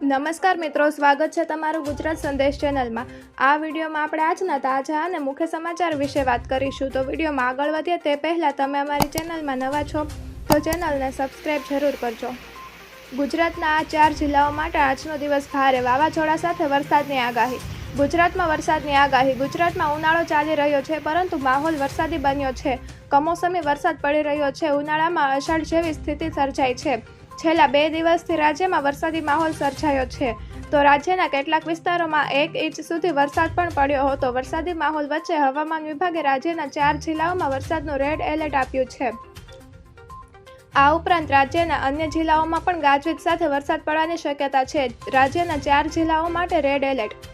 નમસ્કાર મિત્રો, સ્વાગત છે તમારું ગુજરાત સંદેશ ચેનલમાં. આ વિડીયોમાં આપણે આજના તાજા અને મુખ્ય સમાચાર વિશે વાત કરીશું. તો વિડીયોમાં આગળ વધીએ તે પહેલાં તમે અમારી ચેનલમાં નવા છો, તો ચેનલને સબસ્ક્રાઈબ જરૂર કરજો. ગુજરાતના આ ચાર જિલ્લાઓ માટે આજનો દિવસ ભારે વાવાઝોડા સાથે વરસાદની આગાહી. ગુજરાતમાં વરસાદની આગાહી. ગુજરાતમાં ઉનાળો ચાલી રહ્યો છે, પરંતુ માહોલ વરસાદી બન્યો છે. કમોસમી વરસાદ પડી રહ્યો છે. ઉનાળામાં અષાઢ જેવી સ્થિતિ સર્જાઈ છે. છેલ્લા બે દિવસથી રાજ્યમાં વરસાદી માહોલ સર્જાયો છે. તો રાજ્યના કેટલાક વિસ્તારોમાં એક ઇંચ સુધી વરસાદ પણ પડ્યો હતો. વરસાદી માહોલ વચ્ચે હવામાન વિભાગે રાજ્યના ચાર જિલ્લાઓમાં વરસાદનું રેડ એલર્ટ આપ્યું છે. આ ઉપરાંત રાજ્યના અન્ય જિલ્લાઓમાં પણ ગાજવીજ સાથે વરસાદ પડવાની શક્યતા છે. રાજ્યના ચાર જિલ્લાઓ માટે રેડ એલર્ટ.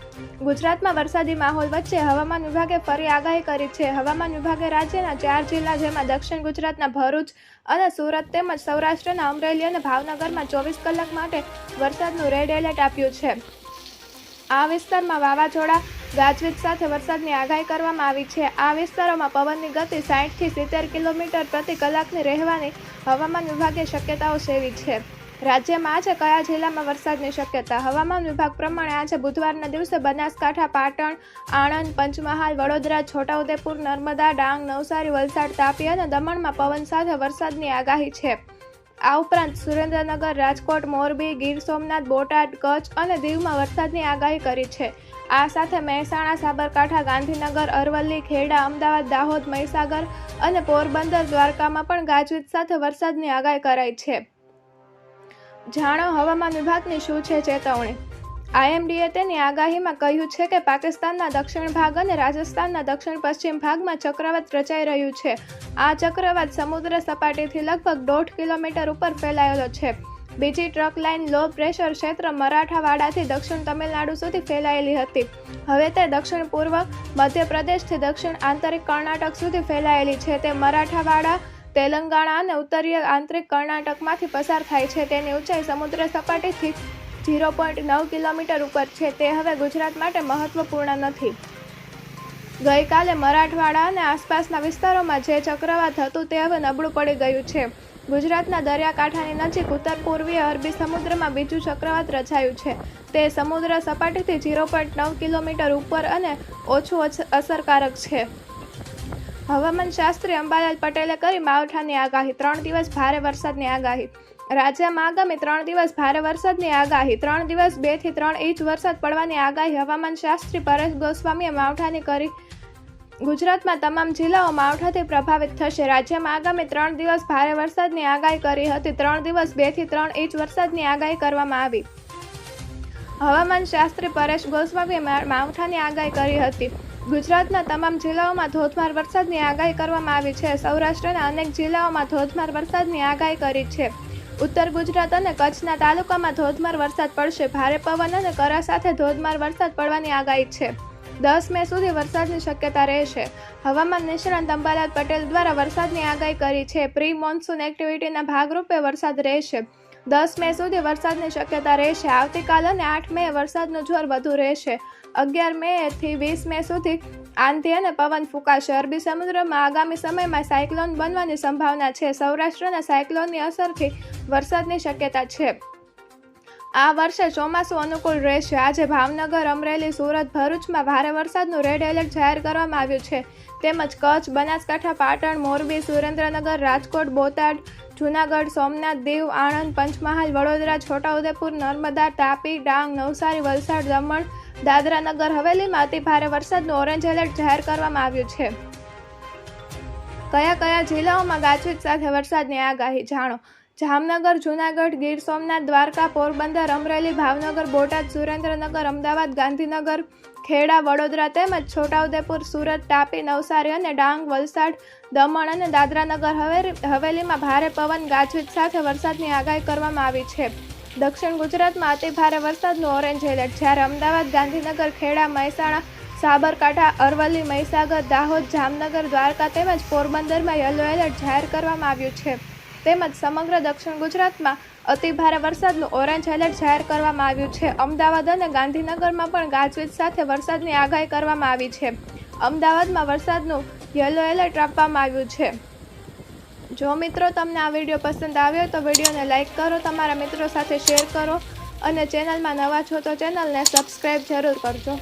ગુજરાતમાં વરસાદી માહોલ વચ્ચે હવામાન વિભાગે ફરી આગાહી કરી છે. હવામાન વિભાગે રાજ્યના ચાર જિલ્લા જેમાં દક્ષિણ ગુજરાતના ભરૂચ અને સુરત તેમજ સૌરાષ્ટ્રના અમરેલી અને ભાવનગરમાં ચોવીસ કલાક માટે વરસાદનું રેડ એલર્ટ આપ્યું છે. આ વિસ્તારમાં વાવાઝોડા, ગાજવીજ સાથે વરસાદની આગાહી કરવામાં આવી છે. આ વિસ્તારોમાં પવનની ગતિ સાઠથી સિત્તેર કિલોમીટર પ્રતિ કલાકની રહેવાની હવામાન વિભાગે શક્યતાઓ સેવી છે. રાજ્યમાં આજે કયા જિલ્લામાં વરસાદની શક્યતા? હવામાન વિભાગ પ્રમાણે આજે બુધવારના દિવસે બનાસકાંઠા, પાટણ, આણંદ, પંચમહાલ, વડોદરા, છોટાઉદેપુર, નર્મદા, ડાંગ, નવસારી, વલસાડ, તાપી અને દમણમાં પવન સાથે વરસાદની આગાહી છે. આ ઉપરાંત સુરેન્દ્રનગર, રાજકોટ, મોરબી, ગીર સોમનાથ, બોટાદ, કચ્છ અને દીવમાં વરસાદની આગાહી કરી છે. આ સાથે મહેસાણા, સાબરકાંઠા, ગાંધીનગર, અરવલ્લી, ખેડા, અમદાવાદ, દાહોદ, મહીસાગર અને પોરબંદર, દ્વારકામાં પણ ગાજવીજ સાથે વરસાદની આગાહી કરાઈ છે. જાણો હવામાન વિભાગની શું છે ચેતવણી? આઈએમડીએ તેની આગાહીમાં કહ્યું છે કે પાકિસ્તાનના દક્ષિણ ભાગ અને રાજસ્થાનના દક્ષિણ પશ્ચિમ ભાગમાં ચક્રવાત રચાઈ રહ્યું છે. આ ચક્રવાત સમુદ્ર સપાટીથી લગભગ દોઢ કિલોમીટર ઉપર ફેલાયેલો છે. બીજી ટ્રક લાઇન લો પ્રેશર ક્ષેત્ર મરાઠાવાડાથી દક્ષિણ તમિલનાડુ સુધી ફેલાયેલી હતી. હવે તે દક્ષિણ પૂર્વ, મધ્યપ્રદેશથી દક્ષિણ આંતરિક કર્ણાટક સુધી ફેલાયેલી છે. તે મરાઠાવાડા, તેલંગાણા અને ઉત્તરીય આંતરિક કર્ણાટકમાંથી પસાર થાય છે. તેની ઊંચાઈ સમુદ્ર સપાટીથી ઝીરો પોઈન્ટ નવ કિલોમીટર ઉપર છે. તે હવે ગુજરાત માટે મહત્વપૂર્ણ નથી. ગઈકાલે મરાઠવાડા અને આસપાસના વિસ્તારોમાં જે ચક્રવાત હતું તે હવે નબળું પડી ગયું છે. ગુજરાતના દરિયાકાંઠાની નજીક ઉત્તર પૂર્વીય અરબી સમુદ્રમાં બીજું ચક્રવાત રચાયું છે. તે સમુદ્ર સપાટીથી ઝીરો પોઈન્ટ નવ કિલોમીટર ઉપર અને ઓછું અસ- અસરકારક છે. હવામાન શાસ્ત્રી અંબાલાલ પટેલે કરી માવઠાની આગાહી. ત્રણ દિવસ ભારે વરસાદની આગાહી. રાજ્યમાં આગામી ત્રણ દિવસ ભારે વરસાદની આગાહી. ત્રણ દિવસ બેથી ત્રણ ઇંચ વરસાદ પડવાની આગાહી હવામાન શાસ્ત્રી પરેશ ગોસ્વામીએ માવઠાની કરી. ગુજરાતમાં તમામ જિલ્લાઓ માવઠાથી પ્રભાવિત થશે. રાજ્યમાં આગામી ત્રણ દિવસ ભારે વરસાદની આગાહી કરી હતી. ત્રણ દિવસ બેથી ત્રણ ઇંચ વરસાદની આગાહી કરવામાં આવી. હવામાન શાસ્ત્રી પરેશ ગોસ્વામીએ માવઠાની આગાહી કરી હતી. ગુજરાતના તમામ જિલ્લાઓમાં ધોધમાર વરસાદની આગાહી કરવામાં આવી છે. સૌરાષ્ટ્રના અનેક જિલ્લાઓમાં ધોધમાર વરસાદની આગાહી કરી છે. ઉત્તર ગુજરાત અને કચ્છના તાલુકામાં ધોધમાર વરસાદ પડશે. ભારે પવન અને કરા સાથે ધોધમાર વરસાદ પડવાની આગાહી છે. દસ મે સુધી વરસાદની શક્યતા રહેશે. હવામાન નિષ્ણાંત અંબાલાલ પટેલ દ્વારા વરસાદની આગાહી કરી છે. પ્રી મોન્સૂન એક્ટિવિટીના ભાગરૂપે વરસાદ રહેશે. દસ મે સુધી વરસાદની શક્યતા રહેશે. આવતીકાલ અને આઠ મે વરસાદનો જોર વધુ રહેશે. અગિયાર મે થી વીસ મે સુધી આંધી અને પવન ફૂંકાશે. અરબી સમુદ્રમાં આગામી સમયમાં સાયક્લોન બનવાની સંભાવના છે. સૌરાષ્ટ્રના સાયક્લોનની અસરથી વરસાદની શક્યતા છે. આ વર્ષે ચોમાસું અનુકૂળ રહેશે. આજે ભાવનગર, અમરેલી, સુરત, ભરૂચમાં ભારે વરસાદનું રેડ એલર્ટ જાહેર કરવામાં આવ્યું છે. તેમજ કચ્છ, બનાસકાંઠા, પાટણ, મોરબી, સુરેન્દ્રનગર, રાજકોટ, બોટાદ, જૂનાગઢ, સોમનાથ, દીવ, આણંદ, પંચમહાલ, વડોદરા, છોટાઉદેપુર, નર્મદા, તાપી, ડાંગ, નવસારી, વલસાડ, દમણ, દાદરાનગર, હવેલીમાં અતિ ભારે વરસાદનું ઓરેન્જ એલર્ટ જાહેર કરવામાં આવ્યું છે. કયા કયા જિલ્લાઓમાં ગાજવીજ સાથે વરસાદની આગાહી જાણો. જામનગર, જૂનાગઢ, ગીર સોમનાથ, દ્વારકા, પોરબંદર, અમરેલી, ભાવનગર, બોટાદ, સુરેન્દ્રનગર, અમદાવાદ, ગાંધીનગર, ખેડા, વડોદરા તેમજ છોટાઉદેપુર, સુરત, તાપી, નવસારી અને ડાંગ, વલસાડ, દમણ અને દાદરાનગર હવેલી હવેલીમાં ભારે પવન, ગાજવીજ સાથે વરસાદની આગાહી કરવામાં આવી છે. દક્ષિણ ગુજરાતમાં અતિ ભારે વરસાદનું ઓરેન્જ એલર્ટ, જ્યારે અમદાવાદ, ગાંધીનગર, ખેડા, મહેસાણા, સાબરકાંઠા, અરવલ્લી, મહીસાગર, દાહોદ, જામનગર, દ્વારકા તેમજ પોરબંદરમાં યલો એલર્ટ જાહેર કરવામાં આવ્યું છે. તેમજ સમગ્ર દક્ષિણ ગુજરાતમાં અતિભારે વરસાદનું ઓરેન્જ એલર્ટ જાહેર કરવામાં આવ્યું છે. અમદાવાદ અને ગાંધીનગરમાં પણ ગાજવીજ સાથે વરસાદની આગાહી કરવામાં આવી છે. અમદાવાદમાં વરસાદનું યલો એલર્ટ આપવામાં આવ્યું છે. જો મિત્રો તમને આ વીડિયો પસંદ આવ્યો તો વિડીયોને લાઇક કરો, તમારા મિત્રો સાથે શેર કરો અને ચેનલમાં નવા છો તો ચેનલને સબસ્ક્રાઈબ જરૂર કરજો.